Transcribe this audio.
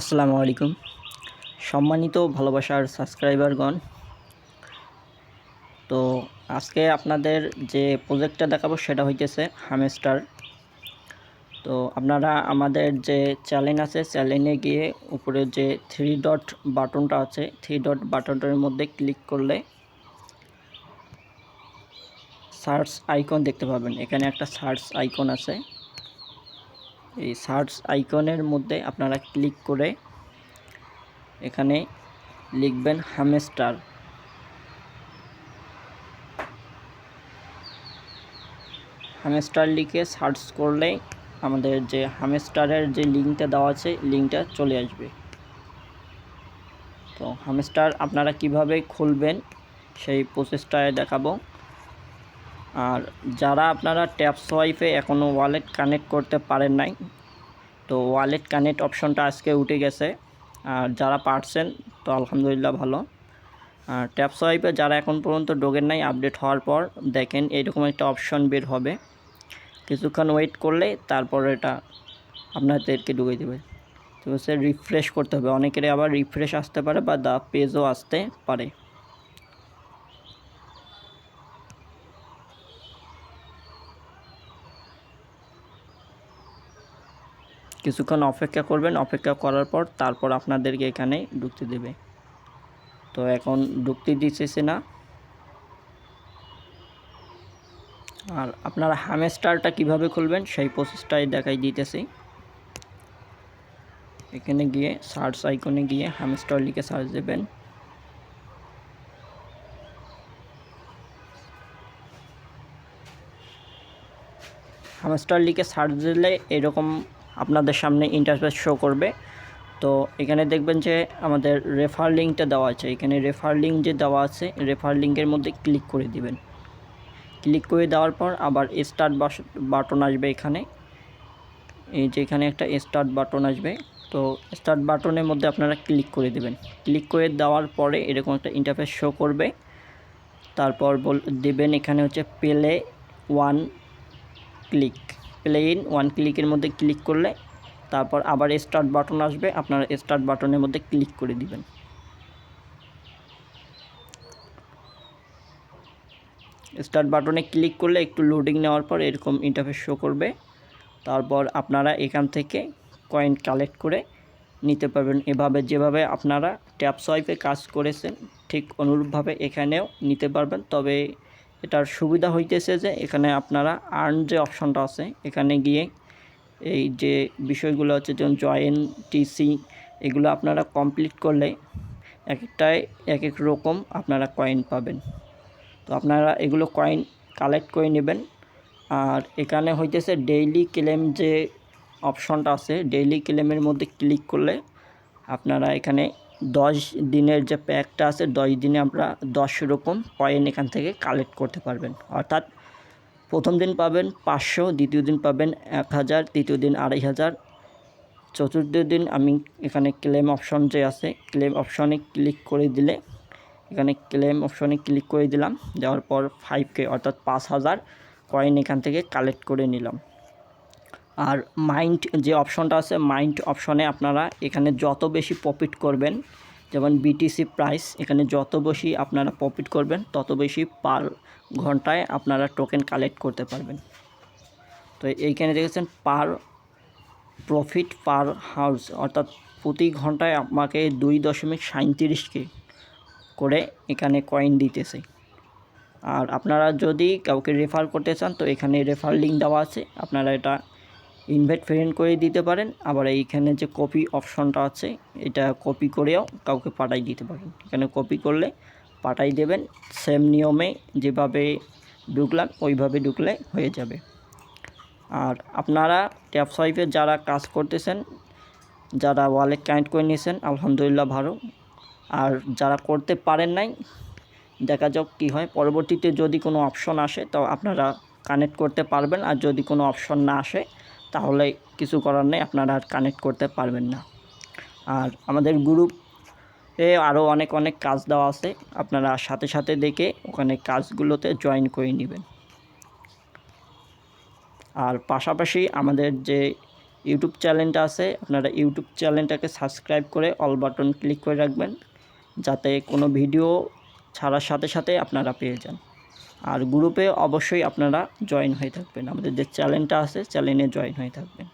আসসালামু আলাইকুম। সম্মানিত ভালোবাসার সাবস্ক্রাইবারগণ, তো আজকে আপনাদের যে প্রজেক্টটা দেখাবো সেটা হইতেছে হামেস্টার। তো আপনারা আমাদের যে চ্যানেল আছে চ্যানেলে গিয়ে উপরে যে থ্রি ডট বাটনটা আছে, থ্রি ডট বাটনটার মধ্যে ক্লিক করলে সার্চ আইকন দেখতে পাবেন। এখানে একটা সার্চ আইকন আছে। এই সার্চ আইকনের মধ্যে আপনারা ক্লিক করে এখানে লিখবেন হামেস্টার হামেস্টার লিখে সার্চ করলে আমাদের যে হামেস্টারের যে লিঙ্কটা দেওয়া আছে লিঙ্কটা চলে আসবে। তো হামেস্টার আপনারা কীভাবে খুলবেন, সেই প্রসেসটায় দেখাবো। আর যারা আপনারা ট্যাপ সোয়াইপে এখনও ওয়ালেট কানেক্ট করতে পারেন নাই, তো ওয়ালেট কানেক্ট অপশনটা আজকে উঠে গেছে। আর যারা পারছেন, তো আলহামদুলিল্লাহ ভালো। আর ট্যাপ সোয়াইপে যারা এখন পর্যন্ত ডোগেন নাই আপডেট হওয়ার পর দেখেন এইরকম একটা অপশন বের হবে। কিছুক্ষণ ওয়েট করলে তারপর এটা আপনাদেরকে ঢুকে দেবে। তো সে রিফ্রেশ করতে হবে। অনেকেরই আবার রিফ্রেশ আসতে পারে বা দা পেজও আসতে পারে। কিছুক্ষণ অপেক্ষা করবেন, অপেক্ষা করার পর তারপর আপনাদেরকে এখানে ঢুকতে দেবে। তো এখন ঢুকতে দিতেছে না। আর আপনারা হামেস্টারটা কীভাবে খুলবেন সেই প্রসেসটাই দেখাই দিতেছি। এখানে গিয়ে সার্চ আইকনে গিয়ে হামেস্টার লিখে সার্চ দেবেন। হামস্টার লিখে সার্চ দিলে এরকম আপনাদের সামনে ইন্টারফেস শো করবে। তো এখানে দেখবেন যে আমাদের রেফার লিঙ্কটা দেওয়া আছে। এখানে রেফার লিঙ্ক যে দেওয়া আছে রেফার লিঙ্কের মধ্যে ক্লিক করে দিবেন। ক্লিক করে দেওয়ার পর আবার স্টার্ট বাটন আসবে এখানে। এই যে এখানে একটা স্টার্ট বাটন আসবে। তো স্টার্ট বাটনের মধ্যে আপনারা ক্লিক করে দেবেন। ক্লিক করে দেওয়ার পরে এরকম একটা ইন্টারফেস শো করবে। তারপর বল দেবেন এখানে হচ্ছে পেলে one click play in one ক্লিকের মধ্যে ক্লিক করলে তারপর আবার স্টার্ট বাটন আসবে, আপনারা স্টার্ট বাটনের মধ্যে ক্লিক করে দিবেন। স্টার্ট বাটনে ক্লিক করলে একটু লোডিং নেওয়ার পর এরকম ইন্টারফেস শো করবে। তারপর আপনারা এখান থেকে কয়েন কালেক্ট করে নিতে পারবেন। এভাবে যেভাবে আপনারা ট্যাপ সোয়াইপে কাজ করেছেন, ঠিক অনুরূপভাবে এখানেও নিতে পারবেন। তবে এটার সুবিধা হইতেছে যে এখানে আপনারা আর্ন যে অপশনটা আছে, এখানে গিয়ে এই যে বিষয়গুলো হচ্ছে যেমন জয়েন টিসি এগুলো আপনারা কমপ্লিট করলে এক একটায় এক এক রকম আপনারা কয়েন পাবেন। তো আপনারা এগুলো কয়েন কালেক্ট করে নেবেন। আর এখানে হইতেছে ডেইলি ক্লেম যে অপশনটা আছে ডেইলি ক্লেমের মধ্যে ক্লিক করলে আপনারা এখানে দশ দিনের যে প্যাকটা আছে, দশ দিনে আমরা দশ রকম কয়েন এখান থেকে কালেক্ট করতে পারবেন। অর্থাৎ প্রথম দিন পাবেন পাঁচশো, দ্বিতীয় দিন পাবেন এক হাজার, তৃতীয় দিন আড়াই হাজার। চতুর্থ দিন আমি এখানে ক্লেম অপশন যে আছে ক্লেম অপশনে ক্লিক করে দিলে, এখানে ক্লেম অপশনে ক্লিক করে দিলাম। দেওয়ার পর ফাইভ কে অর্থাৎ পাঁচ হাজার কয়েন এখান থেকে কালেক্ট করে নিলাম। আর মাইন্ড যে অপশনটা আছে মাইন্ড অপশনে আপনারা এখানে যত বেশি প্রফিট করবেন, যেমন বিটিসি প্রাইস এখানে যত বেশি আপনারা প্রফিট করবেন, তত বেশি পার ঘন্টায় আপনারা টোকেন কালেক্ট করতে পারবেন। তো এইখানে দেখেছেন পার প্রফিট পার হাউস অর্থাৎ প্রতি ঘন্টায় আমাকে দুই দশমিক সাঁত্রিশকে করে এখানে কয়েন দিতেছে। আর আপনারা যদি কাউকে রেফার করতে চান, তো এখানে রেফার লিঙ্ক দেওয়া আছে, আপনারা এটা ইনভাইট ফ্রেন্ড করে দিতে পারেন। আবার এইখানে যে কপি অপশনটা আছে, এটা কপি করেও কাউকে পাঠাই দিতে পারেন। এখানে কপি করলে পাঠাই দেবেন। সেম নিয়মে যেভাবে ঢুকলাম, ওইভাবে ঢুকলে হয়ে যাবে। আর আপনারা ট্যাপ সোয়াইপে যারা কাজ করতেছেন, যারা ওয়ালেট কানেক্ট করে নিয়েছেন, আলহামদুলিল্লাহ ভালো। আর যারা করতে পারেন নাই, দেখা যাক কী হয়। পরবর্তীতে যদি কোনো অপশন আসে, তো আপনারা কানেক্ট করতে পারবেন। আর যদি কোনো অপশন না আসে তাহলে কিছু করার নেই, আপনারা আর কানেক্ট করতে পারবেন না। আর আমাদের গ্রুপে আরও অনেক অনেক কাজ দেওয়া আছে, আপনারা সাথে সাথে দেখে ওখানে কাজগুলোতে জয়েন করে নেবেন। আর পাশাপাশি আমাদের যে ইউটিউব চ্যানেলটা আছে, আপনারা ইউটিউব চ্যানেলটাকে সাবস্ক্রাইব করে অল বাটন ক্লিক করে রাখবেন, যাতে কোনো ভিডিও ছাড়ার সাথে সাথে আপনারা পেয়ে যান। আর গ্রুপে অবশ্যই আপনারা জয়েন হয়ে থাকবেন। আমাদের যে চ্যানেলটা আছে চ্যানেলে জয়েন হয়ে থাকবেন।